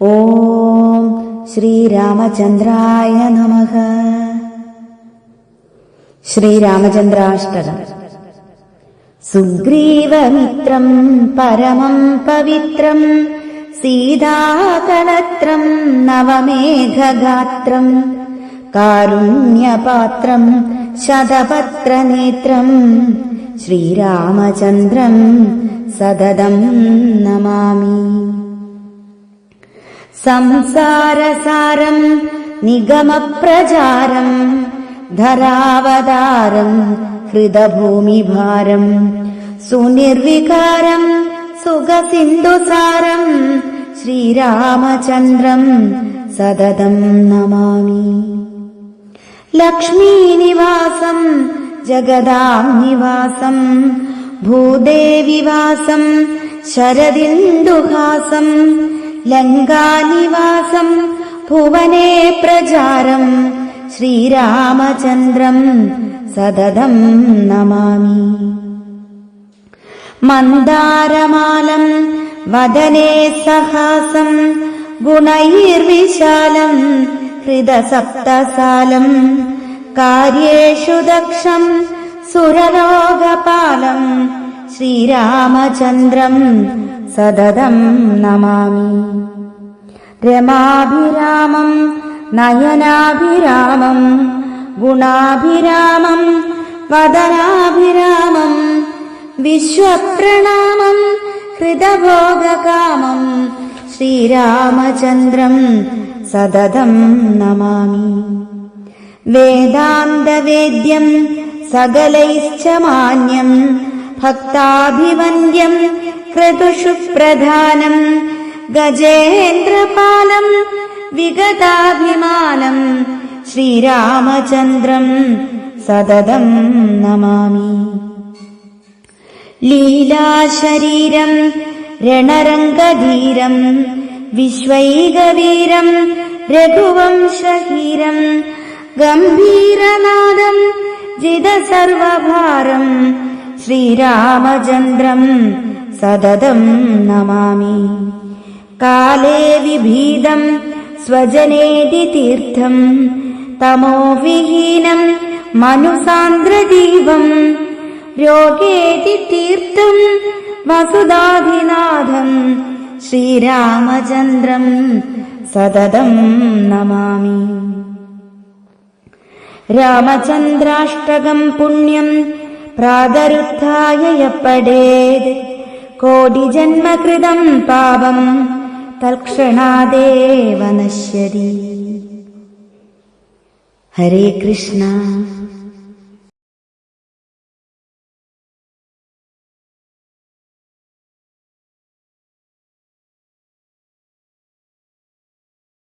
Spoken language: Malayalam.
ഓം ശ്രീരാമചന്ദ്രായ നമ. ശ്രീരാമചന്ദ്രാഷ്ടകം. സുഗ്രീവമിത്രം പരമം പവിത്രം സീതാകലത്രം നവമേഘഗാത്രം കാരുണ്യപാത്രം ശതപത്രനേത്രം ശ്രീരാമചന്ദ്രം സതതം നമാമി. संसारसारम् निगमप्रचारम् धरावतारम् हृदभूमिभारम् सुनिर्विकारम् सुखसिन्धुसारम् श्रीरामचन्द्रम् सततम् नमामि लक्ष्मीनिवासम् जगदा निवासम् भूदेविवासम् शरदिन्दुहासम् लङ्कानिवासम् भुवने प्रचारम् श्रीरामचन्द्रम् सदधम् नमामि। मन्दारमालम् वदने सहासम् गुणैर्विशालम् हृदसप्तसालम् कार्येषु दक्षम् सुरलोगपालम् ശ്രീരാമചന്ദ്രം സതതം നമാമി. രമാഭിരാമം നയനാഭിരാമം ഗുണാഭിരാമം വദനാഭിരാമം വിശ്വപ്രണാമം ഹൃദഭോഗകാമം ശ്രീരാമചന്ദ്രം സതതം നമാമി. വേദാന്തവേദ്യം സകലൈശ്ച മാന്യം ഭക്താഭിവന്ദ്യം ക്രതുഷു പ്രധാനം ഗജേന്ദ്രപാലം വിഗതാഭിമാനം ശ്രീരാമചന്ദ്രം സതതം നമാമി. ലീലാശരീരം രണരംഗധീരം വിശ്വൈകവീരം രഘുവംശഹീരം ഗംഭീരനാദം ജിതസർവഭാരം श्रीरामचन्द्रम् सददम् नमामि। काले विभीदम् स्वजनेति तीर्थम् तमोविहीनम् मनुसान्द्रदीवम् रोगेति तीर्थम् वसुदाधिनाथम् श्रीरामचन्द्रम् सददम् नमामि। रामचन्द्राष्टकम् पुण्यम् പ്രാതരുദ്ധായ കോടി ജന്മകൃതം പാപം തൽക്ഷണാദേവ നശ്യതി ഹരേ കൃഷ്ണ.